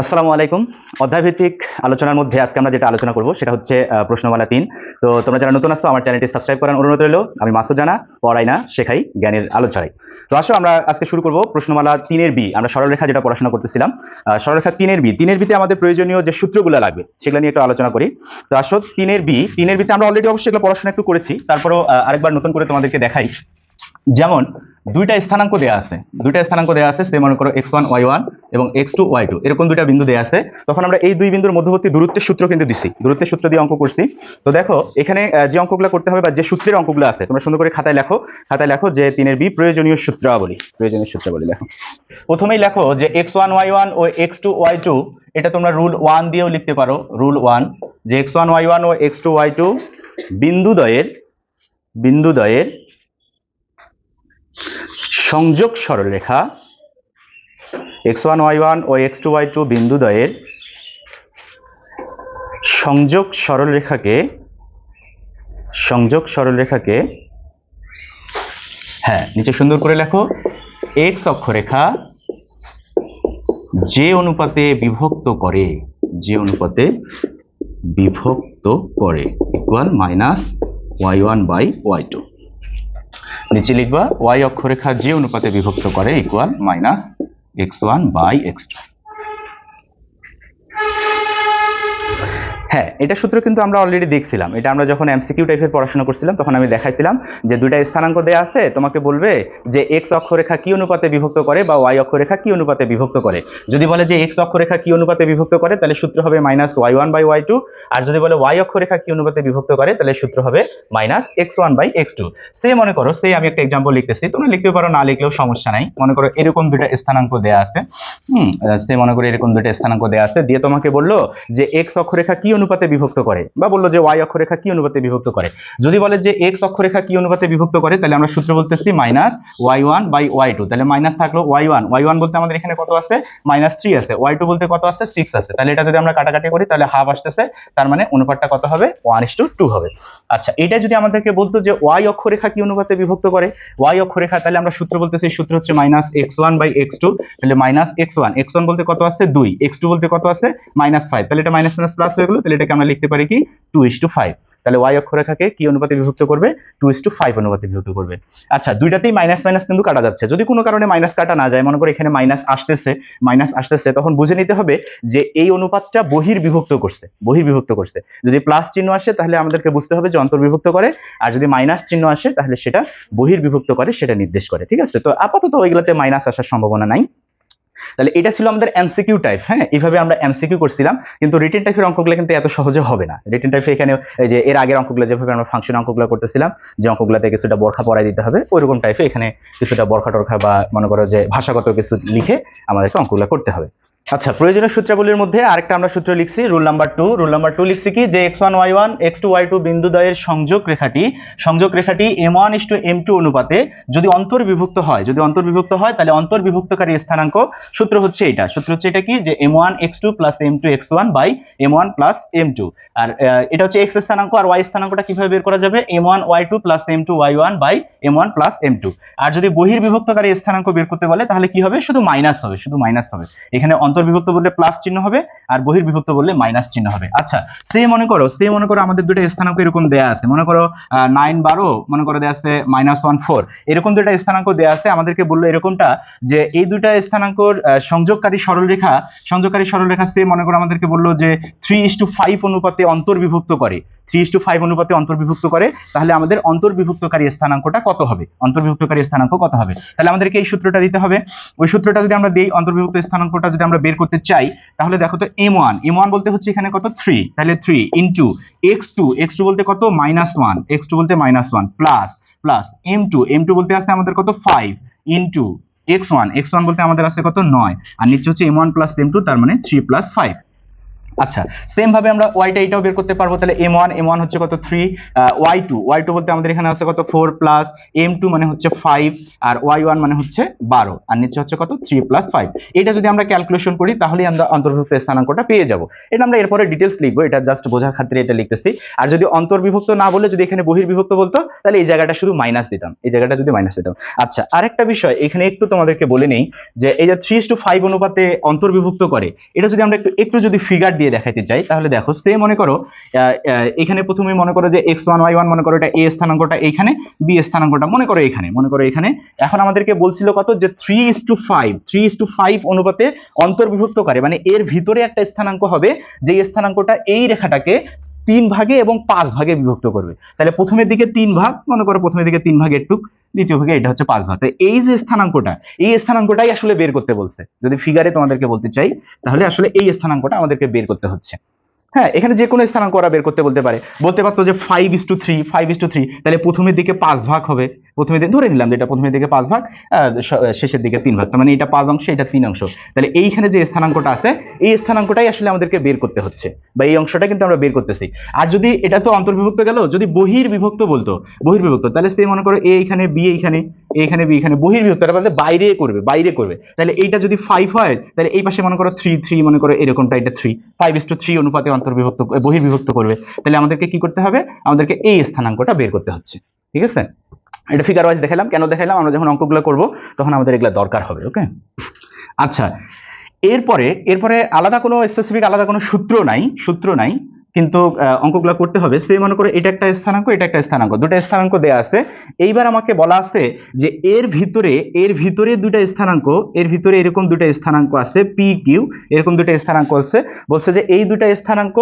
আসসালামু আলাইকুম। অধ্যায়ভিত্তিক আলোচনার মধ্যে আজকে আমরা যেটা আলোচনা করব সেটা হচ্ছে প্রশ্নমালা তিন। তো তোমরা যারা নতুন আসতো আমার চ্যানেলটি সাবস্ক্রাইব করার অনুরোধ রইল। আমি মাসুদ জানা পড়াই না শেখাই জ্ঞানের আলো ছড়াই তো আসো, আমরা আজকে শুরু করব প্রশ্নমালা তিনের বি। আমরা সরলরেখা যেটা পড়াশোনা করতেছিলাম সরলরেখা তিনের বি। তিনের বিতে আমাদের প্রয়োজনীয় যে সূত্রগুলো লাগবে, সেগুলো নিয়ে একটু আলোচনা করি। তো আসো, তিনের বি। তিনের বিতে আমরা অলরেডি অবশ্যই এগুলো পড়াশোনা একটু করেছি। তারপরও আরেকবার নতুন করে তোমাদেরকে দেখাই। যেমন দুইটা স্থানাঙ্ক দেয়া আছে। দুইটা স্থানাঙ্ক দেয়া আছে, সে মনে করো এক্স ওয়ান ওয়াই ওয়ান এবং এক্স টু ওয়াই টু এরকম দুইটা বিন্দু দেয়া আছে। তখন আমরা এই দুই বিন্দুর মধ্যবর্তী দূরত্বের সূত্র কিন্তু দিছি। দূরত্বের সূত্র দিয়ে অঙ্ক করছি। তো দেখো, এখানে যে অঙ্কগুলো করতে হবে বা যে সূত্রের অঙ্কগুলো আছে, তোমরা সুন্দর করে খাতায় লেখো। খাতায় লেখো যে তিনের বি প্রয়োজনীয় সূত্রাবলী। প্রয়োজনীয় সূত্রাবলী লেখো। প্রথমেই লেখো যে এক্স ওয়ান ওয়াই ওয়ান ও এক্স টু ওয়াই টু এটা তোমরা রুল ওয়ান দিয়েও লিখতে পারো। রুল ওয়ান, যে এক্স ওয়ান ওয়াই ওয়ান ও এক্স টু ওয়াই টু বিন্দুদ্বয়ের বিন্দুদ্বয়ের সংযোগ সরলরেখা এক্স ওয়ান ওয়াই ওয়ান ও এক্স টু ওয়াই টু বিন্দুদ্বয়ের সংযোগ সরলরেখাকে সংযোগ সরলরেখাকে হ্যাঁ নিচে সুন্দর করে লেখো এক্স অক্ষরেখা যে অনুপাতে বিভক্ত করে, যে অনুপাতে বিভক্ত করে equal minus y one by y two নিচে লিখবা, ওয়াই অক্ষরেখা যে অনুপাতে বিভক্ত করে equal minus x one by x two হ্যাঁ এটা সূত্র কিন্তু আমরা অলরেডি দেখছিলাম। এটা আমরা যখন এমসিকিউ টাইপের পড়াশোনা করছিলাম, তখন আমি দেখাইছিলাম যে দুইটা স্থানাঙ্ক দেয়া আছে, তোমাকে বলবে যে এক্স অক্ষরেখা কি অনুপাতে বিভক্ত করে বা ওয়াই অক্ষরেখা কি অনুপাতে বিভক্ত করে। যদি বলে যে এক্স অক্ষরেখা কি অনুপাতে বিভক্ত করে, তাহলে সূত্র হবে minus y one by y two আর যদি বলে ওয়াই অক্ষরেখা কি অনুপাতে বিভক্ত করে, তাহলে সূত্র হবে minus x one by x two সে মনে করো সেই আমি একটা এক্সাম্পল লিখতেছি, তোমরা লিখতে পারো, না লিখলেও সমস্যা নাই। মনে করো এরকম দুইটা স্থানাঙ্ক দেয়া আছে। হুম, সে মনে করো এরকম দুইটা স্থানাঙ্ক দেয়া আছে, দিয়ে তোমাকে বলল যে এক্স অক্ষরেখা কি বিভক্ত করে বা বলল যে ওয়াই অক্ষরেখা কি অনুপাতে বিভক্ত করে? যদি বলে যে এক্স অক্ষরেখা কি অনুপাতে বিভক্ত করে, তাহলে আমরা সূত্র বলতেছি minus y one by y two তাহলে মাইনাস থাকল ওয়াই ওয়ান ওয়াই ওয়ান বলতে আমাদের এখানে কত আছে? মাইনাস থ্রি আছে। ওয়াই টু বলতে কত আছে? সিক্স আছে। তাহলে এটা যদি আমরা কাটাকাটি করি, তাহলে হাফ আসতেছে। তার মানে অনুপাতটা কত হবে? ওয়ান ইস টু টু হবে। আচ্ছা এটা যদি আমাদেরকে বলতো যে ওয়াই অক্ষরেখা কি অনুপাতে বিভক্ত করে? ওয়াই অক্ষরেখা, তাহলে আমরা সূত্র বলতেছি, সূত্র হচ্ছে minus x one by x two তাহলে minus x one x one বলতে কত আছে দুই। এক্স টু বলতে কত আছে মাইনাস ফাইভ তাহলে এটা মাইনাস মাইনাস প্লাস হয়ে গেলো। তাহলে এটাকে আমরা লিখতে পারি কি? টু ইস টু ফাইভ তাহলে ওয়াই অক্ষরেখাকে কি অনুপাতে বিভক্ত করবে? টু ইস টু ফাইভ অনুপাতে বিভক্ত করবে। আচ্ছা দুইটাতেই মাইনাস মাইনাস কিন্তু কাটা যাচ্ছে। যদি কোনো কারণে মাইনাস কাটা না যায়, মনে করো এখানে মাইনাস আসতেছে মাইনাস আসতেছে, তখন বুঝে নিতে হবে যে এই অনুপাতটা বহির্বিভক্ত করছে বহির্বিভক্ত করছে। যদি প্লাস চিহ্ন আসে, তাহলে আমাদেরকে বুঝতে হবে যে অন্তর্বিভক্ত করে। আর যদি মাইনাস চিহ্ন আসে, তাহলে সেটা বহির্বিভক্ত করে, সেটা নির্দেশ করে। ঠিক আছে? তো আপাতত ওইগুলোতে মাইনাস আসার সম্ভাবনা নাই। তাহলে এটা ছিল আমাদের এমসিকিউ টাইপ হ্যাঁ? এইভাবে আমরা এমসিকিউ করছিলাম, কিন্তু রিটেন টাইপের অঙ্কগুলো কিন্তু এত সহজে হবে না। রিটেন টাইপে এখানে এই যে এর আগের অঙ্কগুলো, যেভাবে আমরা ফাংশন অঙ্কগুলো করতেছিলাম, যে অঙ্কগুলোতে কিছুটা বরখা পড়াই দিতে হবে, ওইরকম টাইপে এখানে কিছুটা বরখা টরখা বা মনে করো যে ভাষাগত কিছু লিখে আমাদেরকে অঙ্কগুলো করতে হবে। আচ্ছা প্রয়োজনীয় সূত্রাবলীর মধ্যে আরেকটা আমরা সূত্র লিখছি, rule number two. Rule number two লিখছি কি? যে x one y one, x two y two বিন্দুদ্বয়ের সংযোগ রেখাটি সংযোগ রেখাটি m one is to m two অনুপাতে যদি অন্তর্বিভক্ত হয়, যদি অন্তর্বিভক্ত হয়, তাহলে অন্তর্বিভক্তকারী স্থানাঙ্ক সূত্র হচ্ছে এটা। সূত্র হচ্ছে এটা কি? যে m one x two plus m two x one by m one plus m two. আর এটা হচ্ছে এক্স স্থানাঙ্ক আর ওয়াই স্থানাঙ্কটা কীভাবে বের করা যাবে? M one y two plus m two y one by m one plus m two. আর যদি বহির্বিভক্তকারী স্থানাঙ্ক বের করতে বলে, তাহলে কি হবে? শুধু মাইনাস হবে, শুধু মাইনাস হবে। এখানে অন্তর্বিভক্ত বললে প্লাস চিহ্ন হবে আর বহির্বিভক্ত বললে মাইনাস চিহ্ন হবে। আচ্ছা সে মনে করো সে মনে করো আমাদের দুটো স্থানাঙ্ক এরকম দেয়া আছে। মনে করো নাইন বারো, মনে করো দেয়া আছে মাইনাস ওয়ান ফোর এরকম দুটা স্থানাঙ্ক দেয়া আছে, আমাদেরকে বলল এরকমটা যে এই দুইটা স্থানাঙ্কর সংযোগকারী সরলরেখা সংযোগকারী সরলরেখা সে মনে করো আমাদেরকে বলল যে থ্রি ইস টু ফাইভ অনুপাতে অন্তর্বিভক্ত করে। থ্রি ইস টু ফাইভ অনুপাতে অন্তর্বিভক্ত করে, তাহলে আমাদের অন্তর্বিভক্তকারী স্থানাঙ্কটা কত হবে? অন্তর্বিভক্তকারী স্থানাঙ্ক কত হবে? তাহলে আমাদেরকে এই সূত্রটা দিতে হবে। ওই সূত্রটা যদি আমরা দিই, অন্তর্বিভক্ত স্থানাঙ্কটা যদি আমরা বের করতে চাই, তাহলে দেখো তো এম ওয়ান এম ওয়ান বলতে হচ্ছে এখানে কত? থ্রি তাহলে three into x two x two বলতে কত? মাইনাস ওয়ান এক্স টু বলতে minus one plus plus m two m two বলতে আসছে আমাদের কত? Five into x one x one বলতে আমাদের আছে কত? নয়, আর নিচে হচ্ছে m one plus m two তার মানে থ্রি প্লাস ফাইভ আচ্ছা সেম ভাবে আমরা ওয়াইটা এটাও বের করতে পারব, তাহলে এম ওয়ান এম ওয়ান হচ্ছে কত three y two y two বলতে আমাদের এখানে আছে কত ফোর প্লাস এম টু মানে হচ্ছে ফাইভ আর ওয়াই ওয়ান মানে হচ্ছে বারো, আর নিচে হচ্ছে কত থ্রি প্লাস ফাইভ এটা যদি আমরা ক্যালকুলেশন করি তাহলে আমরা অন্তর্ভুক্ত স্থানাঙ্কটা পেয়ে যাব। এটা আমরা এরপরে ডিটেলস লিখব, এটা জাস্ট বোঝার খাতিরে এটা লিখতেছি। আর যদি অন্তর্বিভক্ত না বলে, যদি এখানে বহির্বিভক্ত বলতো, তাহলে এই জায়গাটা শুধু মাইনাস দিতাম, এই জায়গাটা যদি মাইনাস দিতাম। আচ্ছা আরেকটা বিষয়, এখানে একটু তোমাদেরকে বলে নেই, যে এই যে থ্রি টু ফাইভ অনুপাতে অন্তর্বিভক্ত করে, এটা যদি আমরা একটু একটু যদি ফিগার দিয়ে দেখাইতে চাই, তাহলে দেখো সে মনে করো এখানে প্রথমে মনে করো যে এক্স ওয়ান ওয়াই ওয়ান মনে করো এটা এ স্থানাঙ্কটা এইখানে বি স্থানাঙ্কটা মনে করো এখানে, মনে করো এখানে। এখন আমাদেরকে বলছিল কত? যে three is to five three is to five অনুপাতে অন্তর্বিভক্ত করে মানে এর ভিতরে একটা স্থানাঙ্ক হবে যে স্থানাঙ্কটা এই রেখাটাকে তিন ভাগে এবং পাঁচ ভাগে বিভক্ত করবে। তাহলে প্রথমের দিকে তিন ভাগ, মনে করো প্রথমের দিকে তিন ভাগের টুক, দ্বিতীয় ভাগে এটা হচ্ছে পাঁচ ভাগ। এই যে স্থানাঙ্কটা, এই স্থানাঙ্কটাই আসলে বের করতে বলছে। যদি ফিগারে তোমাদেরকে বলতে চাই, তাহলে আসলে এই স্থানাঙ্কটা আমাদেরকে বের করতে হচ্ছে। হ্যাঁ এখানে যে কোনো স্থানাঙ্ক ওরা বের করতে বলতে পারে। বলতে পারতো যে five is to three five is to three তাহলে প্রথমের দিকে পাঁচ ভাগ হবে। প্রথমে দিকে ধরে নিলাম যে এটা প্রথমের দিকে পাঁচ ভাগ শেষের দিকে তিন ভাগ। তার মানে এটা পাঁচ অংশ, এটা তিন অংশ। তাহলে এইখানে যে স্থানাঙ্কটা আছে, এই স্থানাঙ্কটাই আসলে আমাদেরকে বের করতে হচ্ছে। বা এই অংশটা কিন্তু আমরা বের করতেছি। আর যদি এটা তো অন্তর্বিভক্ত গেল, যদি বহির্বিভক্ত বলতো, বহির্বিভক্ত, তাহলে সে মনে করো এইখানে, বি এইখানে, এ এখানে বি এখানে বহির্বিভক্ত, তার মানে বাইরে করবে বাইরে করবে। তাহলে এইটা যদি ফাইভ হয়, তাহলে এই পাশে মনে করো থ্রি থ্রি মনে করো এরকমটা এটা three five is to three অনুপাতে অন্তর্বিভক্ত বহির্বিভক্ত করবে। তাহলে আমাদেরকে কি করতে হবে? আমাদেরকে এই স্থানাঙ্কটা বের করতে হচ্ছে। ঠিক আছে? এটা ফিগার ওয়াইজ দেখালাম। কেন দেখালাম? আমরা যখন অঙ্কগুলো করব, তখন আমাদের এগুলো দরকার হবে ওকে আচ্ছা এরপরে এরপরে আলাদা কোনো স্পেসিফিক আলাদা কোনো সূত্র নাই সূত্র নাই। কিন্তু অঙ্কগুলো করতে হবে। সে মনে করো এটা একটা স্থানাঙ্ক, এটা একটা স্থানাঙ্ক। দুটো স্থানাঙ্ক দেয়া আছে। এইবার আমাকে বলা আছে যে এর ভিতরে এর ভিতরে দুটা স্থানাঙ্ক, এর ভিতরে এরকম দুটো স্থানাঙ্ক আছে পি কিউ এরকম দুটো স্থানাঙ্ক আছে। বলছে যে এই দুটা স্থানাঙ্ক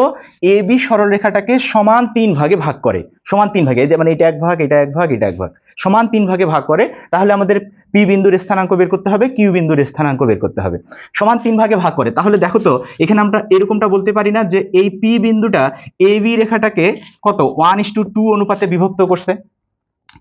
এ বি সরলরেখাটাকে সমান তিন ভাগে ভাগ করে। সমান তিন ভাগে, এই যে মানে এটা এক ভাগ, এটা এক ভাগ, এটা এক ভাগ। সমান তিন ভাগে ভাগ করে, তাহলে আমাদের পি বিন্দুর স্থানাঙ্ক বের করতে হবে, কিউ বিন্দুর স্থানাঙ্ক বের করতে হবে। সমান তিন ভাগে ভাগ করে। তাহলে দেখো তো, এখানে আমরা এরকমটা বলতে পারি না যে এই পি বিন্দুটা এ বি রেখাটাকে কত? ওয়ান ইস টু টু অনুপাতে বিভক্ত করছে।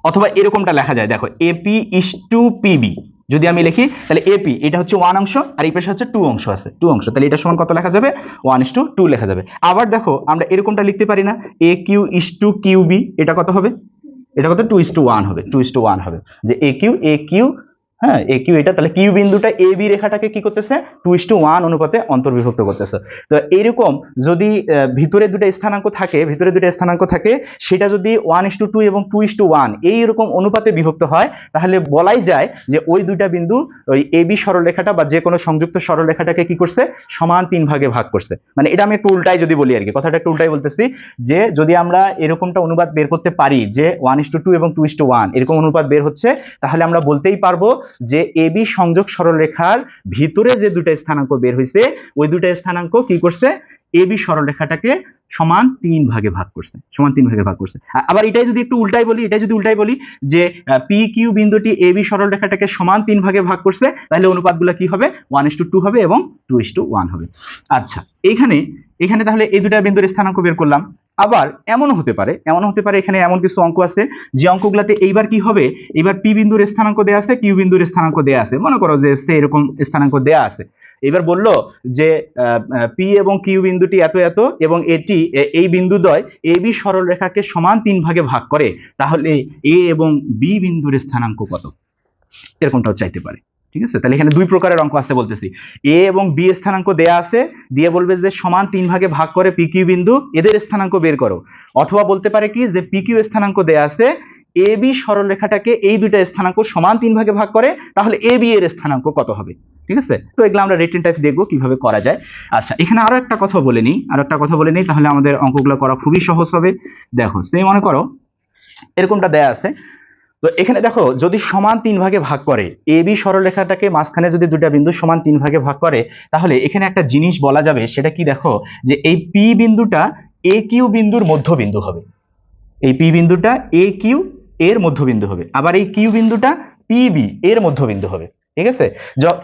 অথবা এরকমটা লেখা যায়। দেখো এপি ইস টু পিবি যদি আমি লিখি, তাহলে এপি এটা হচ্ছে ওয়ান অংশ, আর এই পাশে হচ্ছে টু অংশ আছে টু অংশ। তাহলে এটা সমান কত লেখা যাবে? ওয়ান ইস টু টু লেখা যাবে। আবার দেখো, আমরা এরকমটা লিখতে পারি না। A Q is to Q B, এটা কত হবে? এটা কত? টু ইস টু ওয়ান হবে। টু ইস টু ওয়ান হবে। যে এ কিউ এ কিউ হ্যাঁ এ কিউ এটা তাহলে কিউ বিন্দুটা এ বি রেখাটাকে কি করতেছে? টু ইস টু ওয়ান অনুপাতে অন্তর্বিভক্ত করতেছে। তো এরকম যদি ভিতরে দুটো স্থানাঙ্ক থাকে, ভিতরে দুটো স্থানাঙ্ক থাকে, সেটা যদি ওয়ান ইস টু টু এবং টু ইস টু ওয়ান এইরকম অনুপাতে বিভক্ত হয়, তাহলে বলাই যায় যে ওই দুইটা বিন্দু ওই এ বি সরলরেখাটা বা যে কোনো সংযুক্ত সরলরেখাটাকে কি করছে? সমান তিন ভাগে ভাগ করছে। মানে এটা আমি একটু উল্টাই যদি বলি আর কি, কথাটা একটু উল্টাই বলতেছি যে যদি আমরা এরকমটা অনুপাত বের করতে পারি যে ওয়ান ইস টু টু এবং টু ইস টু ওয়ান এরকম অনুপাত বের হচ্ছে, তাহলে আমরা বলতেই পারব যে এ বি সংযোগ সরলরেখার ভিতরে যে দুটো স্থানাঙ্ক বের হয়েছে ওই দুটো স্থানাঙ্ক কি করছে? এ বি সরলরেখাটাকে সমান তিন ভাগে ভাগ করছে, সমান তিন ভাগে ভাগ করছে। আবার এটাই যদি একটু উল্টাই বলি, এটাই যদি উল্টাই বলি যে পি কিউ বিন্দুটি এ বি সরলরেখাটাকে সমান তিন ভাগে ভাগ করছে, তাহলে অনুপাতগুলো কি হবে? ওয়ান ইস টু টু হবে এবং টু ইস টু ওয়ান হবে। আচ্ছা এখানে এখানে তাহলে এই দুটা বিন্দুর স্থানাঙ্ক বের করলাম। আবার এমনও হতে পারে এমন হতে পারে এখানে এমন কিছু অঙ্ক আছে, যে অঙ্কগুলোতে এইবার কি হবে? এবার পি বিন্দুর স্থানাঙ্ক দেয়া আছে কিউ বিন্দুর স্থানাঙ্ক দেয়া আছে। মনে করো যে সে এরকম স্থানাঙ্ক দেয়া আছে। এবার বলল যে পি এবং কিউ বিন্দুটি এত এত এবং এটি এই বিন্দুদ্বয় এ বি সরলরেখাকে সমান তিন ভাগে ভাগ করে, তাহলে এ এবং বি বিন্দুর স্থানাঙ্ক কত? এরকমটাও চাইতে পারে। ঠিক আছে? তাহলে এখানে দুই প্রকারের অঙ্ক আছে বলতেছি। এ এবং বি স্থানাঙ্ক দেয়া আছে, দিয়ে বলবে যে সমান তিন ভাগে ভাগ করে পি কিউ বিন্দু এদের স্থানাঙ্ক বের করো। অথবা বলতে পারে কি যে পি কিউ স্থানাঙ্ক দেয়া আছে এ বি সরলরেখাটাকে এই দুইটা স্থানাঙ্ক সমান তিন ভাগে ভাগ করে, তাহলে এ বি এর স্থানাঙ্ক কত হবে? ঠিক আছে? তো এগুলো আমরা রেটিন টাইপ দেখব কীভাবে করা যায়। আচ্ছা এখানে আরও একটা কথা বলে নিই, আরও একটা কথা বলে নিই, তাহলে আমাদের অঙ্কগুলো করা খুবই সহজ হবে। দেখো সে মনে করো, এরকমটা দেয়া আছে। তো এখানে দেখো, যদি সমান তিন ভাগে ভাগ করে, এ, বি সরলরেখাটাকে মাঝখানে যদি দুটা বিন্দু সমান তিন ভাগে ভাগ করে, তাহলে এখানে একটা জিনিস বলা যাবে, সেটা কি দেখো, যে এই পি বিন্দুটা এ কিউ বিন্দুর মধ্যবিন্দু হবে। এই পি বিন্দুটা এ কিউ এর মধ্যবিন্দু হবে। আবার এই কিউ বিন্দুটা পি বি এর মধ্যবিন্দু হবে। ঠিক আছে?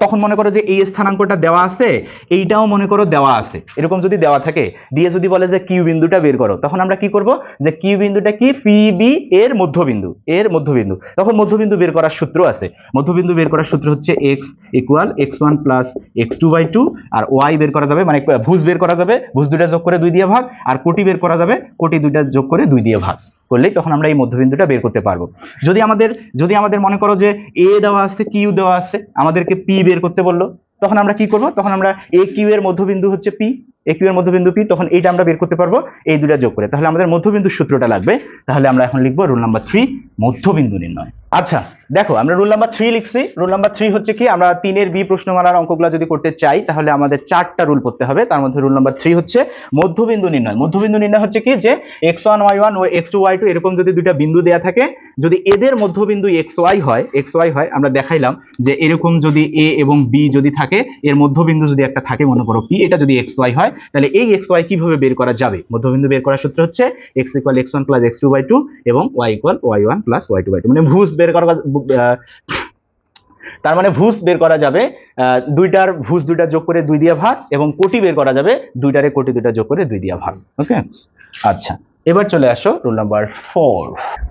তখন মনে করো যে এই স্থানাঙ্কটা দেওয়া আছে, এইটাও মনে করো দেওয়া আছে। এরকম যদি দেওয়া থাকে, দিয়ে যদি বলে যে কিউ বিন্দুটা বের করো, তখন আমরা কি করব? যে কিউ বিন্দুটা কি? পিবি এর মধ্যবিন্দু এর মধ্যবিন্দু। তখন মধ্যবিন্দু বের করার সূত্র আছে। মধ্যবিন্দু বের করার সূত্র হচ্ছে x equal x one plus x two by two R y বের করা যাবে মানে ভুজ বের করা যাবে, ভুজ দুইটা যোগ করে দুই দিয়ে ভাগ, আর কোটি বের করা যাবে, কোটি দুইটা যোগ করে দুই দিয়ে ভাগ। করলেই তখন আমরা এই মধ্যবিন্দুটা বের করতে পারব। যদি আমাদের যদি আমাদের মনে করো যে এ দেওয়া আছে, কিউ দেওয়া আছে আমাদেরকে পি বের করতে বলল। তখন আমরা কি করব? তখন আমরা এ কিউ এর মধ্যবিন্দু হচ্ছে পি এ কিউ এর মধ্যবিন্দু পি তখন এইটা আমরা বের করতে পারব, এই দুটা যোগ করে। তাহলে আমাদের মধ্যবিন্দু সূত্রটা লাগবে। তাহলে আমরা এখন লিখব রুল নাম্বার থ্রি মধ্যবিন্দু নির্ণয়। আচ্ছা দেখো, আমরা রুল নাম্বার থ্রি লিখছি। রুল নাম্বার থ্রি হচ্ছে কি, আমরা তিনের বি প্রশ্নমালার অঙ্কগুলো যদি করতে চাই, তাহলে আমাদের চারটা রুল পড়তে হবে। তার মধ্যে রুল নাম্বার থ্রি হচ্ছে মধ্যবিন্দু নির্ণয়। মধ্যবিন্দু নির্ণয় হচ্ছে কি, যে এক্স ওয়ান ওয়াই ওয়ান ও এক্স টু ওয়াই টু এরকম যদি দুইটা বিন্দু দেয়া থাকে, যদি এদের মধ্যবিন্দু এক্স ওয়াই হয় এক্স ওয়াই হয়, আমরা দেখাইলাম যে এরকম যদি এ এবং বি যদি থাকে, এর মধ্যবিন্দু যদি একটা থাকে, মনে করো পি এটা যদি এক্স ওয়াই হয়, তাহলে এই এক্স ওয়াই কীভাবে বের করা যাবে? মধ্যবিন্দু বের করার সূত্র হচ্ছে x equal x one plus x two by two এবং y equal y one plus y two by two মানে ভুজ বের করা তার মানে ভুজ বের করা যাবে দুইটার ভুজ দুইটা যোগ করে দুই দিয়া ভাগ এবং কোটি বের করা যাবে, দুইটারে কোটি দুইটা যোগ করে দুই দিয়া ভাগ ওকে আচ্ছা এবার চলে আসো রুল নাম্বার ফোর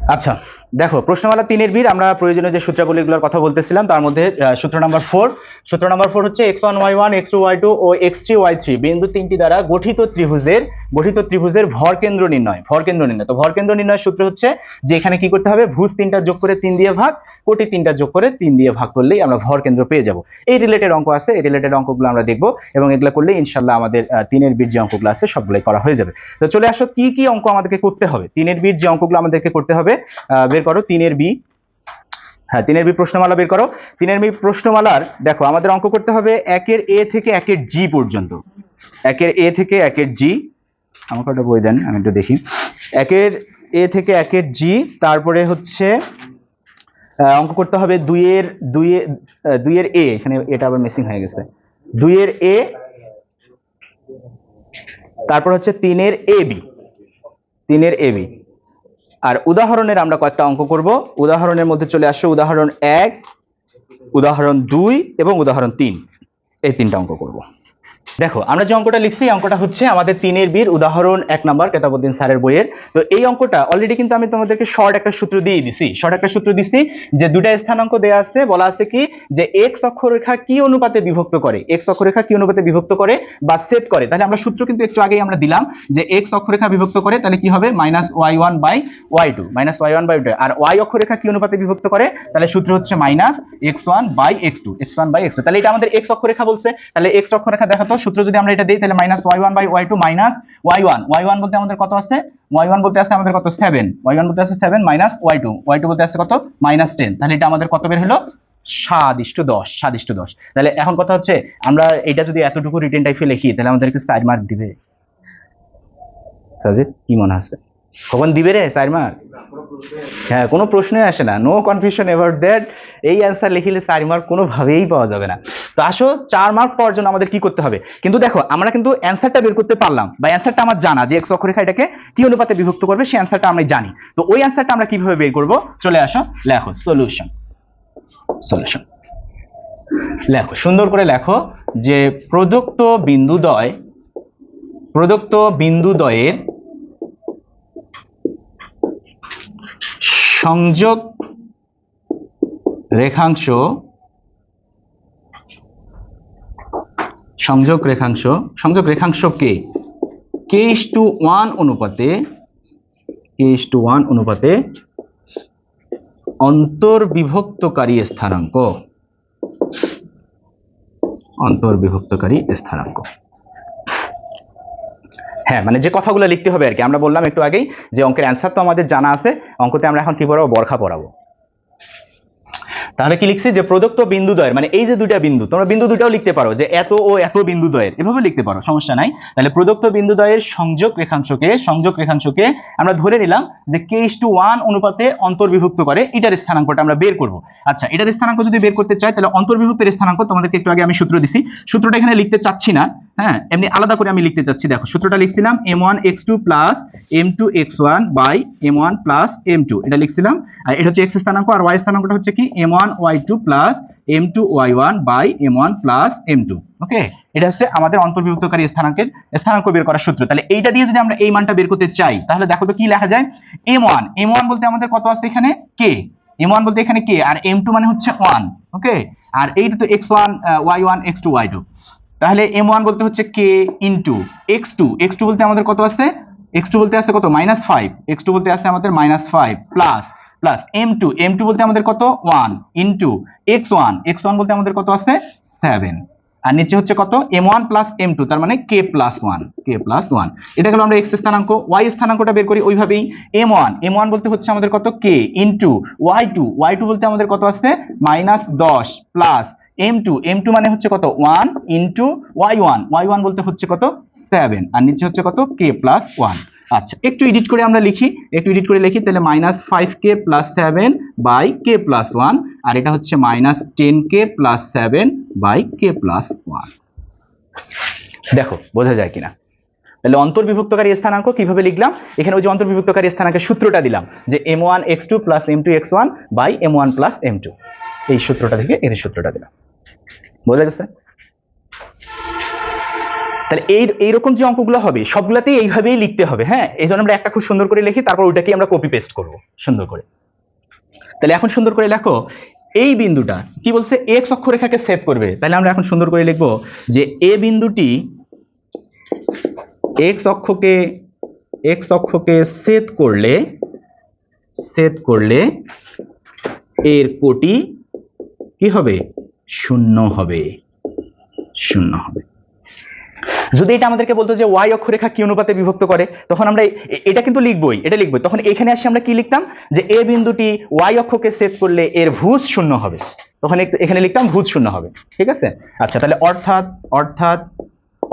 আচ্ছা দেখো, প্রশ্নমালা তিনের বীর, আমরা প্রয়োজনীয় যে সূত্রাবলীগুলোর কথা বলতেছিলাম, তার মধ্যে সূত্র নাম্বার ফোর সূত্র নাম্বার ফোর হচ্ছে x one y one x two y two ও এক্স থ্রি ওয়াই থ্রি বিন্দু তিনটি দ্বারা গঠিত ত্রিভুজের গঠিত ত্রিভুজের ভর কেন্দ্র নির্ণয়, ভর কেন্দ্র নির্ণয়। তো ভর কেন্দ্র নির্ণয়ের সূত্র হচ্ছে যে এখানে কি করতে হবে? ভুজ তিনটা যোগ করে তিন দিয়ে ভাগ, কোটি তিনটা যোগ করে তিন দিয়ে ভাগ করলেই আমরা ভর কেন্দ্র পেয়ে যাব। এই রিলেটেড অঙ্ক আছে, এই রিলেটেড অঙ্কগুলো আমরা দেখব এবং এগুলো করলে ইনশাল্লাহ আমাদের তিনের বীর যে অঙ্কগুলো আছে সবগুলোই করা হয়ে যাবে। তো চলে আসো, কি কি অঙ্ক আমাদেরকে করতে হবে? তিনের বীর যে অঙ্কগুলো আমাদেরকে করতে হবে বের করো, তিনের বি। হ্যাঁ তিনের বি প্রশ্নমালা বের করো। তিনের বি প্রশ্নমালার, দেখো, আমাদের অঙ্ক করতে হবে একের এ থেকে একের জি পর্যন্ত। একের এ থেকে একের জি আমাকে একটা বই দেন, আমি একটু দেখি। একের এ থেকে একের জি, তারপরে হচ্ছে অঙ্ক করতে হবে দুইয়ের দুইয়ের দুইয়ের এ, এখানে এটা আবার মিসিং হয়ে গেছে। দুইয়ের এ, তারপর হচ্ছে তিনের এ বি। তিনের এ বি। আর উদাহরণের আমরা কয়েকটা অঙ্ক করব। উদাহরণের মধ্যে চলে আসছে উদাহরণ এক, উদাহরণ দুই এবং উদাহরণ তিন। এই তিনটা অঙ্ক করব। দেখো, আমরা যে অঙ্কটা লিখছি, এই অঙ্কটা হচ্ছে আমাদের তিনের বীর, উদাহরণ এক নাম্বার কেতাবুদ্দিন স্যারের বইয়ের। তো এই অঙ্কটা অলরেডি কিন্তু আমি তোমাদেরকে শর্ট একটা সূত্র দিয়ে দিছি। শর্ট একটা সূত্র দিছি যে দুটা স্থানাঙ্ক দেয়া আছে, বলা আছে কি যে এক্স অক্ষরেখা কি অনুপাতে বিভক্ত করে? এক্স অক্ষরেখা কি অনুপাতে বিভক্ত করে বা সেট করে? তাহলে আমরা সূত্র কিন্তু একটু আগেই আমরা দিলাম যে এক্স অক্ষরেখা বিভক্ত করে, তাহলে কি হবে? Minus y one by y two minus y one by two R y অক্ষরেখা কি অনুপাতে বিভক্ত করে? তাহলে সূত্র হচ্ছে minus x one by x two x one by x two তাহলে এটা আমাদের এক্স অক্ষরেখা বলছে। তাহলে এক্স অক্ষরেখা দেখাতো সূত্র যদি আমরা এটা দিই, তাহলে minus y one by y two minus y one y one বলতে আমাদের কত আছে ওয়াই ওয়ান বলতে আছে আমাদের কত? সেভেন ওয়াই ওয়ান বলতে আছে seven minus y two y two বলতে আছে কত? মাইনাস টেন তাহলে এটা আমাদের কত বের হলো? ইস্টু দশ ইস্টু দশ। তাহলে এখন কথা হচ্ছে, আমরা এটা যদি এতটুকু রিটেন টাইপে লিখি, তাহলে আমাদেরকে চার মার্ক দিবে। সাজিদ, কি মনে আছে? কখন দিবে রে চার মার্ক হ্যাঁ কোনো প্রশ্নই আসে না। নো কনফিউশন এভার দ্যাট এই অ্যান্সার লিখিলে চার মার্ক কোনোভাবেই পাওয়া যাবে না। তো আসো চার মার্ক পাওয়ার জন্য আমাদের কি করতে হবে? কিন্তু দেখো, আমরা কিন্তু অ্যান্সারটা বের করতে পারলাম বা অ্যান্সারটা আমার জানা যে এক্স অক্ষরেখা এটাকে কি অনুপাতে বিভক্ত করবে, সেই অ্যান্সারটা আমরা জানি। তো ওই অ্যান্সারটা আমরা কীভাবে বের করব? চলে আসো, লেখো সলিউশন সলিউশন লেখো, সুন্দর করে লেখো যে প্রদত্ত বিন্দুদ্বয় প্রদত্ত বিন্দুদ্বয়ের সংযোগ রেখাংশ সংযোগ রেখাংশ সংযোগ রেখাংশ কে? কে ইস টু ওয়ান অনুপাতে কে ইস টু ওয়ান অনুপাতে অন্তর্বিভক্তকারী স্থানাঙ্ক। অন্তর্বিভক্তকারী স্থানাঙ্ক। হ্যাঁ মানে যে কথাগুলো লিখতে হবে আর কি, আমরা বললাম একটু আগেই যে অঙ্কের অ্যান্সার তো আমাদের জানা আছে, অঙ্কতে আমরা এখন কি পড়াবো? বরখা পড়াবো। তাহলে কি লিখছি যে প্রদত্ত বিন্দুদ্বয়ের মানে এই যে দুইটা বিন্দু, তোমরা বিন্দু দুটাও লিখতে পারো, যে এত ও এত বিন্দুদ্বয়ের এভাবে লিখতে পারো, সমস্যা নাই। তাহলে প্রদত্ত বিন্দুদ্বয়ের সংযোগ রেখাংশকে সংযোগ রেখাংশকে আমরা ধরে নিলাম যে কে ইস টু ওয়ান অনুপাতে অন্তর্বিভক্ত করে এটার স্থানাঙ্কটা আমরা বের করব। আচ্ছা এটার স্থানাঙ্ক যদি বের করতে চাই, তাহলে অন্তর্বিভক্তের স্থানাঙ্ক তোমাদেরকে একটু আগে আমি সূত্র দিছি। সূত্রটা এখানে লিখতে চাচ্ছি না। হ্যাঁ এমনি আলাদা করে আমি লিখতে চাচ্ছি, দেখো, সূত্রটা লিখছিলাম m one x two plus m two x one by m one plus m two এটা লিখছিলাম। আর এটা হচ্ছে এক্স স্থানাঙ্ক, আর ওয়াই স্থানাঙ্কটা হচ্ছে কি? M one y two plus m two y one by m one plus m two okay এটা হচ্ছে আমাদের অন্তর্বিভক্তকারী স্থানাঙ্কের, স্থানাঙ্ক বের করার সূত্র। তাহলে এইটা দিয়ে যদি আমরা এই মানটা বের করতে চাই, তাহলে দেখো তো কি লেখা যায়? এম ওয়ান এম ওয়ান বলতে আমাদের কত আছে এখানে? কে এম ওয়ান বলতে এখানে কে আর এম টু মানে হচ্ছে ওয়ান ওকে আর এইটা তো x one y one x two y two তাহলে এম ওয়ান বলতে হচ্ছে k into x two x two বলতে আমাদের কত আছে এক্স টু বলতে আছে কত? মাইনাস ফাইভ এক্স টু বলতে আছে আমাদের minus five plus plus m two m two বলতে আমাদের কত? One into x one x one বলতে আমাদের কত আছে সেভেন আর নিচে হচ্ছে কত? M one plus m two তার মানে k plus one k plus one এটা গেল আমরা এক্স স্থানাঙ্ক ওয়াই স্থানাঙ্কটা বের করি ওইভাবেই। এম ওয়ান এম ওয়ান বলতে হচ্ছে আমাদের কত? K into y two y two বলতে আমাদের কত আছে মাইনাস দশ plus m two m two মানে হচ্ছে কত? One into y one y one বলতে হচ্ছে কত? সেভেন আর নিচে হচ্ছে কত? কে প্লাস ওয়ান আচ্ছা একটু এডিট করে আমরা লিখি। একটু এডিট করে লিখি, তাহলে minus five k plus seven by k plus one আর এটা হচ্ছে minus ten k plus seven by k plus one দেখো, বোঝা যায় কিনা? তাহলে অন্তর্বিভক্তকারী স্থানাঙ্ক কীভাবে লিখলাম? এখানে ওই যে অন্তর্বিভক্তকারী স্থানাঙ্কের সূত্রটা দিলাম, যে m one x two plus m two x one by m one plus m two এই সূত্রটা থেকে এর সূত্রটা দিলাম। বোঝা গেছে? তাহলে এই, এইরকম যে অঙ্কগুলো হবে, সবগুলাতেই এইভাবেই লিখতে হবে হ্যাঁ? এই জন্য আমরা একটা খুব সুন্দর করে লিখি, তারপর ওইটাকে আমরা কপি পেস্ট করব, সুন্দর করে। তাহলে এখন সুন্দর করে লেখো, এই বিন্দুটা কি বলছে? এক্স অক্ষরেখাকে সেভ করবে। তাহলে আমরা এখন সুন্দর করে লিখব যে এ বিন্দুটি এক্স অক্ষকে এক্স অক্ষকে সেট করলে সেট করলে এর কোটি কি হবে? শূন্য হবে। শূন্য হবে। যদি এটা আমাদেরকে বলতো যে ওয়াই অক্ষরেখা কি অনুপাতে বিভক্ত করে, তখন আমরা এটা কিন্তু লিখবই, এটা লিখবই। তখন এখানে আসি আমরা কি লিখতাম? যে এ বিন্দুটি ওয়াই অক্ষকে সেট করলে এর ভুজ শূন্য হবে। তখন এখানে লিখতাম ভুজ শূন্য হবে। ঠিক আছে? আচ্ছা তাহলে অর্থাৎ অর্থাৎ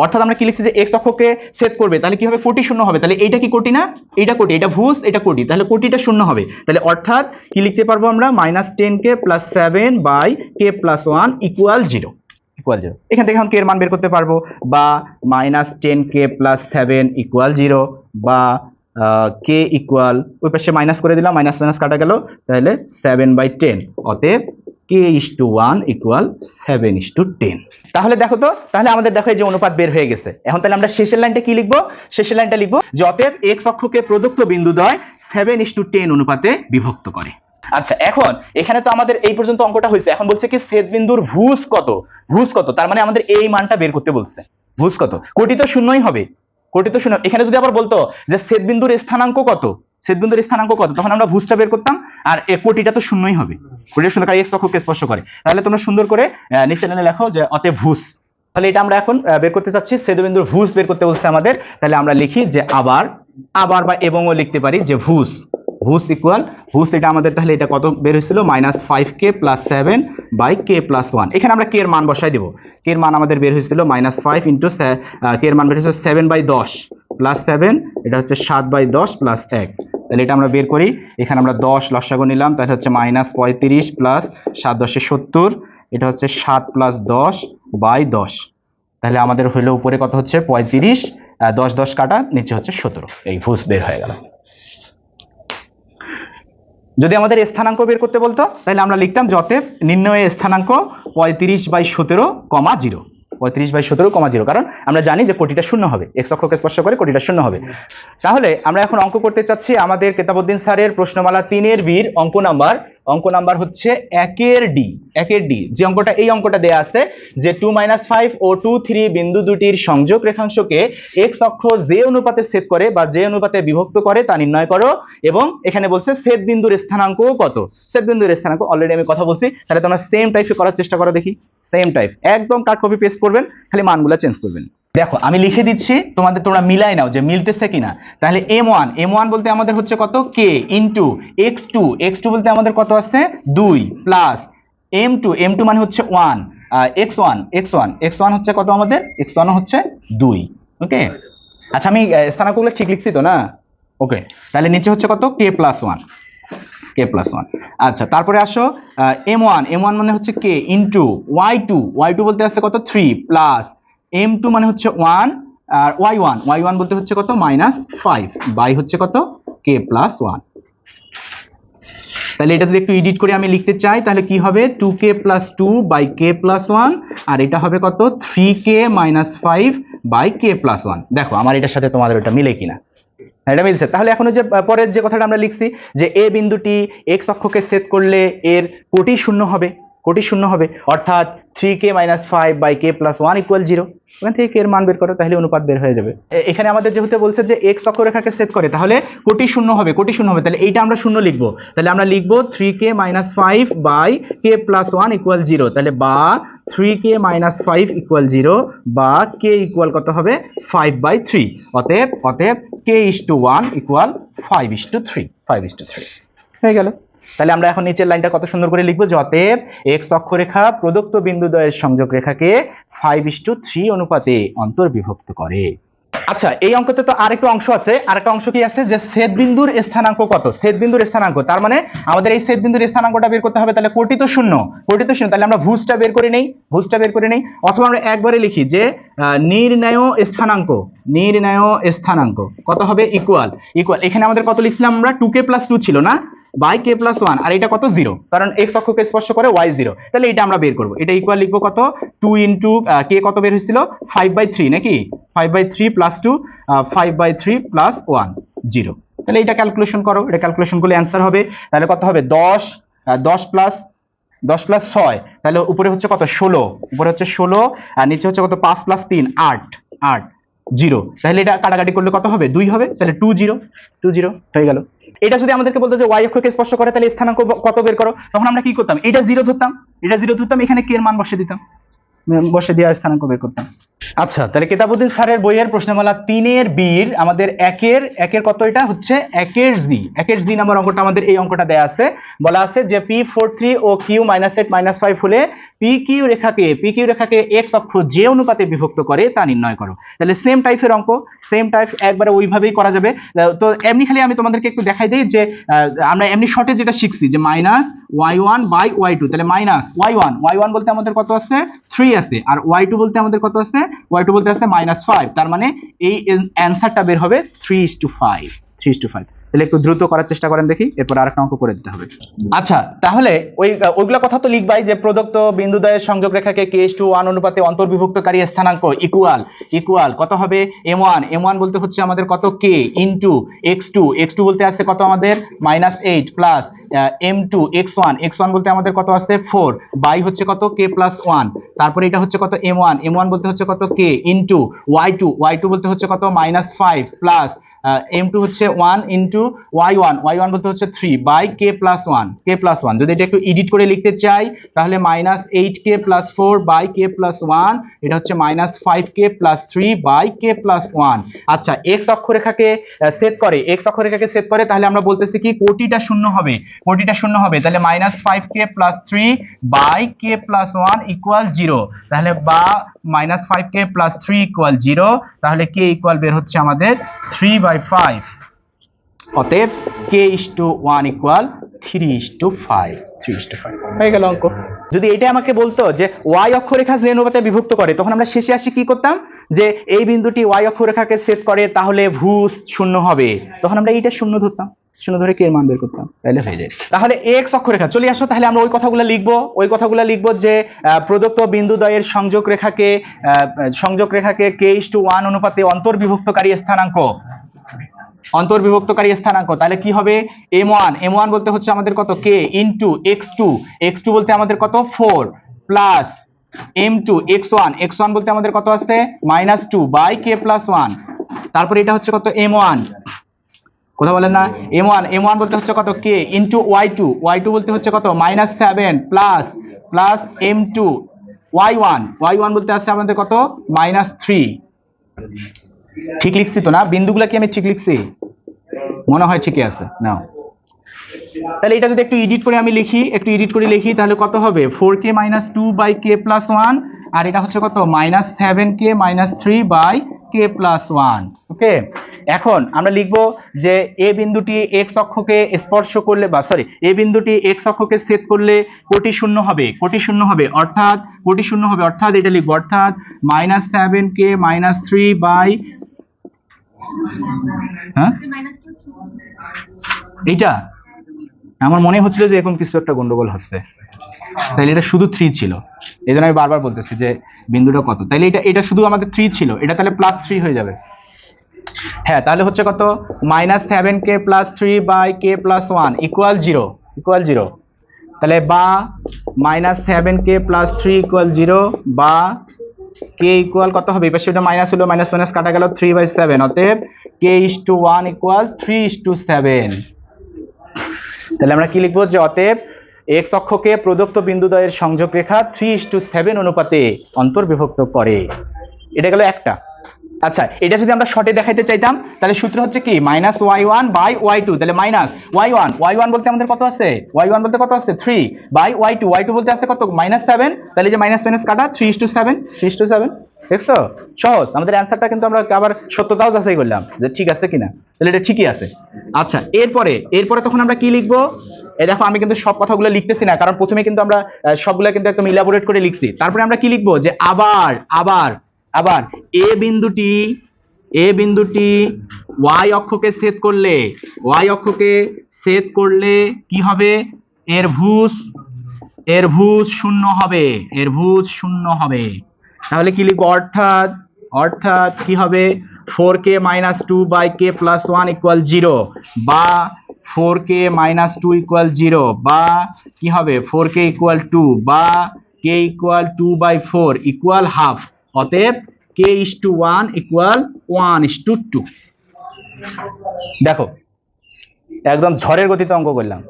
অর্থাৎ আমরা কি লিখছি যে এক্স অক্ষকে সেট করবে, তাহলে কি হবে? কোটি শূন্য হবে। তাহলে এইটা কি কোটি না? এটা কোটি, এটা ভুজ, এটা কোটি। তাহলে কোটিটা শূন্য হবে। তাহলে অর্থাৎ কি লিখতে পারব আমরা? Minus ten k plus seven by k plus one equal zero equal zero এখান থেকে এখন কে এর মান বের করতে পারব। বা minus ten k plus seven equal zero বা কে ইকুয়াল ওই পাশে মাইনাস করে দিলাম মাইনাস মাইনাস কাটা গেল। তাহলে সেভেন বাই টেন অতএব k is to one equal seven is to ten তাহলে দেখো তো, তাহলে আমাদের দেখো এই যে অনুপাত বের হয়ে গেছে। এখন তাহলে আমরা শেষের লাইনটা কি লিখব? শেষের লাইনটা লিখব, যে অতএব এক্স অক্ষকে প্রদত্ত বিন্দুদ্বয় সেভেন ইস টু টেন অনুপাতে বিভক্ত করে। আচ্ছা এখন এখানে তো আমাদের এই পর্যন্ত অঙ্কটা হয়েছে। এখন বলছে কি ছেদ বিন্দুর ভুজ কত? ভুজ কত? তার মানে আমাদের এই মানটা বের করতে বলছে। ভুজ কত? কোটি তো শূন্যই হবে। কোটি তো শূন্য। এখানে যদি আবার বলতো যে ছেদ বিন্দুর স্থানাঙ্ক কত? ছেদ বিন্দুর স্থানাঙ্ক কত? তখন আমরা ভুজটা বের করতাম, আর এ কোটিটা তো শূন্যই হবে। কোটিটা শূন্য কারণ এক্স অক্ষকে স্পর্শ করে। তাহলে তোমরা সুন্দর করে নিচে চ্যানেলে লেখো যে অতএব ভুজ। তাহলে এটা আমরা এখন বের করতে চাচ্ছি, ছেদবিন্দুর ভুজ বের করতে বলছে আমাদের। তাহলে আমরা লিখি যে আবার আবার বা এবংও লিখতে পারি যে ভুজ। ভুজ ইকুয়াল ভুজ এটা আমাদের তাহলে এটা কত বের হয়েছিল? Minus five k plus seven by k plus one এখানে আমরা কে এর মান বসাই দেবো। কে এর মান আমাদের বের হয়েছিল মাইনাস ফাইভ ইন্টু কে এর মান বের হয়েছিল সেভেন বাই দশ প্লাস সেভেন এটা হচ্ছে সাত বাই দশ প্লাস এক। তাহলে এটা আমরা বের করি। এখানে আমরা দশ লসাগু নিলাম তাহলে হচ্ছে মাইনাস পঁয়ত্রিশ প্লাস সাত দশে সত্তর এটা হচ্ছে সাত প্লাস দশ বাই দশ। তাহলে আমাদের হইল উপরে কত হচ্ছে? পঁয়ত্রিশ দশ দশ কাটা নিচে হচ্ছে সতেরো। এই ভুজ বের হয়ে গেল। যদি আমাদের স্থানাঙ্ক বের করতে বলতো তাহলে আমরা লিখতাম যতে নির্ণয় স্থানাঙ্ক পঁয়ত্রিশ বাই সতেরো কমা জিরো। পঁয়ত্রিশ বাই সতেরো কমা জিরো। কারণ আমরা জানি যে কোটিটা শূন্য হবে। এক্স অক্ষকে স্পর্শ করে কোটিটা শূন্য হবে। তাহলে আমরা এখন অঙ্ক করতে চাচ্ছি আমাদের কেতাবুদ্দিন স্যারের প্রশ্নমালা তিনের বীর, অঙ্ক নাম্বার অঙ্ক নাম্বার হচ্ছে একের ডি একের ডি। যে অঙ্কটা, এই অঙ্কটা দেয়া আছে যে টু মাইনাস ফাইভ ও টু থ্রি বিন্দু দুটির সংযোগ রেখাংশকে এক্স অক্ষ যে অনুপাতে ছেদ করে বা যে অনুপাতে বিভক্ত করে তা নির্ণয় করো এবং এখানে বলছে ছেদ বিন্দুর স্থানাঙ্ক কত? ছেদ বিন্দুর স্থানাঙ্ক অলরেডি আমি কথা বলছি, তাহলে তোমরা সেম টাইপে করার চেষ্টা করো দেখি। সেম টাইপ একদম কাট কপি পেস্ট করবেন, খালি মানগুলো চেঞ্জ করবেন। দেখো, আমি লিখে দিচ্ছি, তোমাদের তোমরা মিলাই নাও যে মিলতেছে কিনা। তাহলে এম ওয়ান এম ওয়ান বলতে আমাদের হচ্ছে কত? K into x two x two বলতে আমাদের কত আছে? দুই plus m two m two মানে হচ্ছে one x one x one x one হচ্ছে কত আমাদের? এক্স ওয়ান হচ্ছে দুই ওকে আচ্ছা আমি স্থানাঙ্কগুলো ঠিক লিখছি তো, না? ওকে তাহলে নিচে হচ্ছে কত? K plus one k plus one আচ্ছা তারপরে আসো এম ওয়ান এম ওয়ান মানে হচ্ছে k into y two y two বলতে আছে কত? থ্রি প্লাস এম টু মানে হচ্ছে ওয়ান আর ওয়াই ওয়ান ওয়াই ওয়ান বলতে হচ্ছে কত? মাইনাস ফাইভ বাই হচ্ছে কত? কে প্লাস ওয়ান তাহলে এটা যদি একটু এডিট করে আমি লিখতে চাই তাহলে কি হবে? Two k plus two by k plus one আর এটা হবে কত? Three k minus five by k plus one দেখো আমার এটার সাথে তোমাদের ওটা মিলে কিনা। হ্যাঁ, এটা মিলছে। তাহলে এখনও যে পরের যে কথাটা আমরা লিখছি যে এ বিন্দুটি এক্স অক্ষকে সেট করলে এর কোটি শূন্য হবে। কোটি শূন্য হবে। অর্থাৎ three k minus five by k plus one equal zero ওখান থেকে এর মান বের করো, তাহলে অনুপাত বের হয়ে যাবে। এখানে আমাদের যেহেতু বলছে যে এক্স অক্ষরেখাকে সেট করে, তাহলে কোটি শূন্য হবে, কোটি শূন্য হবে। তাহলে এইটা আমরা শূন্য লিখব। তাহলে আমরা লিখব three k minus five by k plus one equal zero তাহলে বা three k minus five equal zero বা কে ইকুয়াল কত হবে? ফাইভ বাই থ্রি অতএব অতএব k is to one equal five is to three five is to three হয়ে গেল। তাহলে আমরা এখন নিচের লাইনটা কত সুন্দর করে লিখব? অতএব এক্স অক্ষরেখা প্রদত্ত বিন্দুদ্বয়ের সংযোগ রেখাকে ফাইভ ইস টু থ্রি অনুপাতে অন্তর্বিভক্ত করে। আচ্ছা এই অঙ্কতে তো আরেকটা অংশ আছে। আরেকটা অংশ কি আছে? যে ছেদ বিন্দুর স্থানাঙ্ক কত? ছেদ বিন্দুর স্থানাঙ্ক। তার মানে আমাদের এই ছেদ বিন্দুর স্থানাঙ্কটা বের করতে হবে, তাহলে কোটি তো শূন্য। কোটি তো শূন্য, তাহলে আমরা ভুজটা বের করে নেই। ভুজটা বের করে নেই। অথবা আমরা একবারে লিখি যে নির্ণয় স্থানাঙ্ক। নির্ণয় স্থানাঙ্ক। কত হবে? ইকুয়াল ইকুয়াল এখানে আমাদের কত লিখছিলাম আমরা? টু কে প্লাস টু ছিল না? বাই কে প্লাস ওয়ান আর এটা কত? জিরো কারণ এক্স অক্ষকে স্পর্শ করে ওয়াই জিরো তাহলে এটা আমরা বের করব। এটা ইকুয়াল লিখব কত? টু ইন্টু কে কত বের হয়েছিল? ফাইভ বাই থ্রি নাকি? Five by three plus two five by three plus one zero তাহলে এটা ক্যালকুলেশন করো। এটা ক্যালকুলেশন করলে অ্যান্সার হবে। তাহলে কত হবে? দশ। দশ প্লাস দশ প্লাস ছয়। তাহলে উপরে হচ্ছে কত? ষোলো। উপরে হচ্ছে ষোলো। আর নিচে হচ্ছে কত? পাঁচ প্লাস তিন। আট। আট। জিরো। তাহলে এটা কাটাকাটি করলে কত হবে? দুই হবে। তাহলে টু জিরো। Two zero. হয়ে গেল। এটা যদি আমাদেরকে বলতো যে ওয়াই অক্ষকে স্পর্শ করে, তাহলে স্থানাঙ্ক কত বের করো? তখন আমরা কি করতাম? এটা জিরো ধরতাম। এটা জিরো ধরতাম, এখানে কে এর মান বসে দিতাম। বসে দিয়ে স্থানাঙ্ক বের করতাম। আচ্ছা তাহলে কেতাবুদ্দিন স্যারের বইয়ের প্রশ্নমালা তিনের বীর, আমাদের একের একের কত এটা? হচ্ছে একের জি। একের জি নাম্বার অঙ্কটা আমাদের এই অঙ্কটা দেয়া আছে। বলা আছে যে পি ফোর থ্রি ও Q minus eight minus five হলে পি কিউ রেখাকে, পি কিউ রেখাকে এক্স অক্ষ যে অনুপাতে বিভক্ত করে তা নির্ণয় করো। তাহলে সেম টাইপের অঙ্ক সেম টাইপ একবারে ওইভাবেই করা যাবে। তো এমনি খালি আমি তোমাদেরকে একটু দেখাই দিই যে আমরা এমনি শর্টে যেটা শিখছি যে minus y one by y two তাহলে minus y one y one বলতে আমাদের কত আছে? থ্রি আছে। আর ওয়াই টু বলতে আমাদের কত আছে? ওয়াই টু বলতে আসছে মাইনাস ফাইভ তার মানে এই অ্যান্সারটা বের হবে three is to five three is to five তাহলে একটু দ্রুত করার চেষ্টা করেন দেখি, এরপর আরেকটা অঙ্ক করে দিতে হবে। আচ্ছা তাহলে ওই ওইগুলা কথা তো লিখবাই যে প্রদত্ত বিন্দুদ্বয়ের সংযোগ রেখাকে কে টু ওয়ান অনুপাতে অন্তর্বিভক্তকারী স্থানাঙ্ক ইকুয়াল ইকুয়াল কত হবে? এম ওয়ান এম ওয়ান বলতে হচ্ছে আমাদের কত k into x two x two বলতে আসছে কত আমাদের? Minus eight plus m two x one x one বলতে আমাদের কত আসছে? ফোর বাই হচ্ছে কত? কে প্লাস ওয়ান তারপরে এটা হচ্ছে কত? এম ওয়ান এম ওয়ান বলতে হচ্ছে কত? K into y two y two বলতে হচ্ছে কত? Minus five plus m two হচ্ছে one into y one y one বলতে হচ্ছে three by k plus one k plus one যদি এটা একটু এডিট করে লিখতে চাই, তাহলে minus eight k plus four by k plus one এটা হচ্ছে minus five k plus three by k plus one আচ্ছা এক্স অক্ষরেখাকে সেট করে এক্স অক্ষরেখাকে সেট করে, তাহলে আমরা বলতেছি কি, কোটিটা শূন্য হবে, কোটিটা শূন্য হবে, তাহলে minus five k plus three by k plus one equal zero তাহলে বা minus five k plus three equal zero তাহলে কে ইকুয়াল বের হচ্ছে আমাদের থ্রি বাই ফাইভ অতএব k is to one equal three is to five three is to five হয়ে গেল অঙ্ক। যদি এটা আমাকে বলতো যে ওয়াই অক্ষরেখা যে অনুপাতে বিভক্ত করে তখন আমরা শেষে আসি কি করতাম? যে এই বিন্দুটি ওয়াই অক্ষরেখাকে সেট করে তাহলে ভূ শূন্য হবে। তখন আমরা এইটা শূন্য ধরতাম। শূন্য ধরে কে মান বের করতাম। তাহলে হয়ে যায়। তাহলে এক্স অক্ষরেখা চলে আসো তাহলে আমরা ওই কথাগুলো লিখব। ওই কথাগুলো লিখব যে প্রদত্ত বিন্দুদ্বয়ের সংযোগ রেখাকে সংযোগ রেখাকে কে ইস টু ওয়ান অনুপাতে অন্তর্বিভক্তকারী স্থানাঙ্ক। অন্তর্বিভক্তকারী স্থানাঙ্ক। তাহলে কি হবে? এম ওয়ান এম ওয়ান বলতে হচ্ছে আমাদের কত? K into x two x two বলতে আমাদের কত? Four plus m two x one x one বলতে আমাদের কত আছে minus two by k plus one তারপরে এটা হচ্ছে কত? এম ওয়ান কথা বলেন না? এম ওয়ান এম ওয়ান বলতে হচ্ছে কত? K into y two y two বলতে হচ্ছে কত? Minus seven plus plus m two y one y one বলতে আছে আমাদের কত? মাইনাস থ্রি ঠিক লিখছি তো না? বিন্দুগুলা কি আমি ঠিক লিখছি? মনে হয় ঠিকই আছে। নাও। তাহলে এটা যদি একটু এডিট করে আমি লিখি, একটু এডিট করে লিখি, তাহলে কত হবে? Four k minus two by k plus one আর এটা হচ্ছে কত? Minus seven k minus three by k plus one okay এখন আমরা লিখব যে এ বিন্দুটি এক্স অক্ষকে স্পর্শ করলে বা সরি এ বিন্দুটি এক্স অক্ষকে ছেদ করলে কোটি শূন্য হবে। কোটি শূন্য হবে, অর্থাৎ কোটি শূন্য হবে, অর্থাৎ এটা লিখব, অর্থাৎ minus seven k minus three by হ্যাঁ? এইটা? আমার মনে হচ্ছিল যে এরকম কিছু একটা গন্ডগোল হচ্ছে। তাইলে এটা শুধু থ্রি ছিল। এই জন্য আমি বারবার বলতেছি যে বিন্দুটা কত? তাইলে এটা এটা শুধু আমাদের থ্রি ছিল। এটা তাহলে প্লাস থ্রি হয়ে যাবে। হ্যাঁ তাহলে হচ্ছে কত? Minus seven k plus three by k plus one equal zero equal zero তাহলে বা minus seven k plus three equal zero বা কে ইকুয়াল কত হবে? এবার সেটা মাইনাস হলো মাইনাস মাইনাস কাটা গেল থ্রি বাই সেভেন অতএব k is to one equal three is to seven তাহলে আমরা কি লিখব? যে অতএব এক্স অক্ষকে প্রদত্ত বিন্দুদ্বয়ের সংযোগ রেখা থ্রি ইস টু সেভেন অনুপাতে অন্তর্বিভক্ত করে। এটা গেল একটা। আচ্ছা এটা যদি আমরা শর্টে দেখাইতে চাইতাম, তাহলে সূত্র হচ্ছে কি? Minus y one by y two তাহলে minus y one y one বলতে আমাদের কত আছে? ওয়াই ওয়ান বলতে কত আছে? Three by y two y two বলতে আছে কত? মাইনাস সেভেন তাহলে যে মাইনাস মাইনাস কাটা three two seven three two seven দেখছ? সহজ, আমাদের অ্যান্সারটা কিন্তু আমরা আবার সত্যতাও যাচাই করলাম যে ঠিক আছে কিনা। তাহলে এটা ঠিকই আছে। আচ্ছা এরপরে এরপরে তখন আমরা কি লিখব? এই দেখো, আমি কিন্তু সব কথাগুলো লিখতেছি না, কারণ প্রথমে কিন্তু আমরা সবগুলো কিন্তু একদম ইলাবোরেট করে লিখছি। তারপরে আমরা কি লিখব? যে আবার আবার আবার এ বিন্দুটি এ বিন্দুটি ওয়াই অক্ষকে ছেদ করলে, ওয়াই অক্ষকে ছেদ করলে কি হবে? এর ভুজ এর ভুজ শূন্য হবে, এর ভুজ শূন্য হবে। তাহলে কি লিখব? অর্থাৎ অর্থাৎ কি হবে? Four k minus two by k plus one equal zero বা four k minus two equal zero বা কি হবে? ফোর কে ইকুয়াল টু বা k equal two by four equal half. অতএব k is to one equal one is to two two, একদম ঝড়ের গতিতে অঙ্ক করলাম।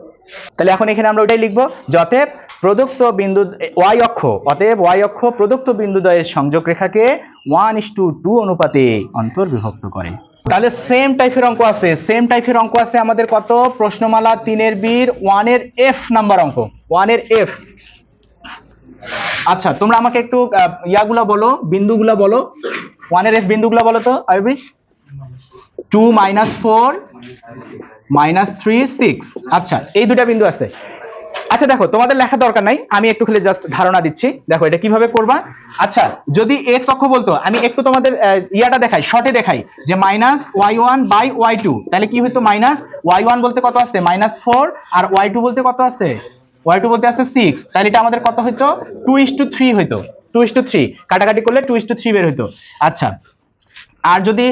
তাহলে এখন এখানে আমরা ওটাই লিখব যে প্রদত্ত বিন্দু ওয়াই অক্ষ, অতএব ওয়াই অক্ষ প্রদত্ত বিন্দুদ্বয়ের সংযোগ রেখাকে ওয়ান ইস টু টু অনুপাতে অন্তর্বিভক্ত করে। তাহলে সেম টাইপের অঙ্ক আছে। সেম টাইপের অঙ্ক আছে আমাদের কত? প্রশ্নমালা তিনের বীর ওয়ানের এফ নাম্বার অঙ্ক। ওয়ানের এফ আচ্ছা তোমরা আমাকে একটু ইয়াগুলা বলো, বিন্দুগুলা বলো। ওয়ান ওয়ানের এফ বিন্দুগুলা বলো তো, IB? Two minus four minus three six আচ্ছা এই দুটা বিন্দু আছে। আচ্ছা দেখো, তোমাদের লেখা দরকার নাই, আমি একটু খালি জাস্ট ধারণা দিচ্ছি। দেখো, এটা কীভাবে করবা? আচ্ছা যদি এক্স অক্ষ বলতো, আমি একটু তোমাদের ইয়াটা দেখাই শর্টে দেখাই, যে minus y one by y two তাহলে কি হইতো মাইনাস ওয়াই ওয়ান বলতে কত আছে মাইনাস ফোর আর ওয়াই টু বলতে কত আছে ওয়াই টু বলতে আছে সিক্স তাহলে এটা আমাদের কত হইতো? Two is to two three. Two is to two কাটাকাটি করলে টু ইস টু থ্রি বের হইতো। আচ্ছা। আর যদি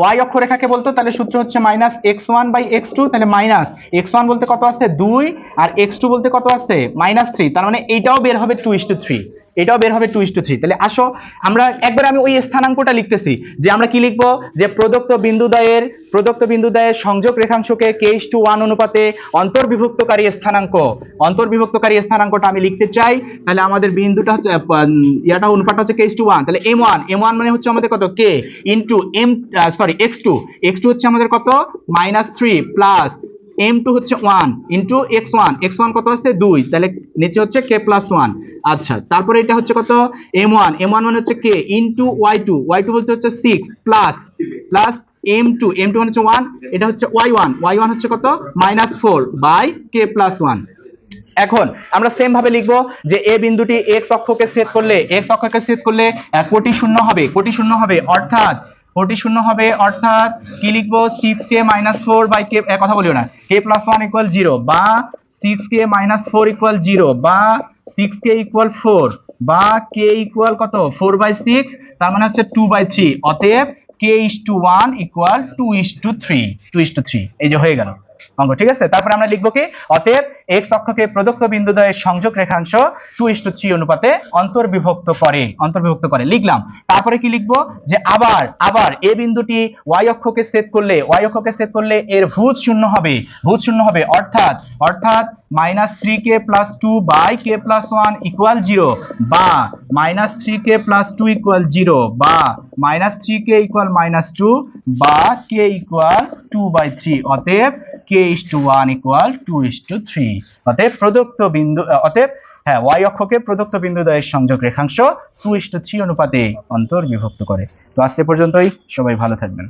ওয়াই অক্ষরেখাকে বলতো, তাহলে সূত্র হচ্ছে minus x one by x two তাহলে মাইনাস এক্স ওয়ান বলতে কত আছে? দুই। আর এক্স টু বলতে কত আছে? মাইনাস থ্রি তার মানে এইটাও বের হবে টু ইস টু থ্রি এটাও বের হবে টু ইস টু থ্রি তাহলে আসো, আমরা একবার আমি ওই স্থানাঙ্কটা লিখতেছি, যে আমরা কি লিখব? যে প্রদত্ত বিন্দুদ্বয়ের প্রদত্ত বিন্দুদ্বয়ের সংযোগ রেখাংশকে কে ইস টু ওয়ান অনুপাতে অন্তর্বিভক্তকারী স্থানাঙ্ক। অন্তর্বিভক্তকারী স্থানাঙ্কটা আমি লিখতে চাই, তাহলে আমাদের বিন্দুটা হচ্ছে ইয়াটা অনুপাতটা হচ্ছে কে ইস টু ওয়ান তাহলে এম ওয়ান এম ওয়ান মানে হচ্ছে আমাদের কত? K into m sorry x two x two হচ্ছে আমাদের কত? Minus three plus m two হচ্ছে one into x one x one কত আসছে? দুই। তাহলে নিচে হচ্ছে কে প্লাস ওয়ান আচ্ছা তারপরে এটা হচ্ছে কত? এম ওয়ান এম ওয়ান মানে হচ্ছে k into y two y two বলতে হচ্ছে six plus plus m two m two মানে হচ্ছে ওয়ান এটা হচ্ছে ওয়াই ওয়ান ওয়াই ওয়ান হচ্ছে কত? Minus four by k plus one এখন আমরা সেম ভাবে লিখব যে এ বিন্দুটি এক্স অক্ষকে ছেদ করলে এক্স অক্ষকে ছেদ করলে কোটি শূন্য হবে। কোটি শূন্য হবে, অর্থাৎ কোটি শূন্য হবে, অর্থাৎ কি লিখব? Six k minus four by k কথা বলিও না। K plus one equal zero বা six k minus four equal zero বা সিক্স কে ইকুয়াল ফোর বা কে ইকুয়াল কত? ফোর বাই সিক্স তার মানে হচ্ছে টু বাই থ্রি অতএব k is to one equal two is to three two is to three এই যে হয়ে গেল। অঙ্ক, ঠিক আছে? তারপরে আমরা লিখব কি? অতএব এক্স অক্ষকে প্রদত্ত বিন্দুদ্বয়ের সংযোগ রেখাংশ টু ইস টু থ্রি অনুপাতে অন্তর্বিভক্ত করে অন্তর্বিভক্ত করে। লিখলাম। তারপরে কি লিখব? যে আবার আবার এ বিন্দুটি ওয়াই অক্ষকে সেট করলে ওয়াই অক্ষকে সেট করলে এর ভূত শূন্য হবে। ভূত শূন্য হবে। অর্থাৎ অর্থাৎ minus three k plus two by k plus one equal zero বা minus three k plus two equal zero বা minus three k equal minus two বা k equal two by three অতএব k is to one equal two is to three অতএব প্রদত্ত বিন্দু অতএব হ্যাঁ Y অক্ষকে প্রদত্ত বিন্দু দ্বয়ের সংযোগ রেখাংশ টু ইস টু থ্রি অনুপাতে অন্তর্বিভক্ত করে। তো আজকে পর্যন্তই, সবাই ভালো থাকবেন।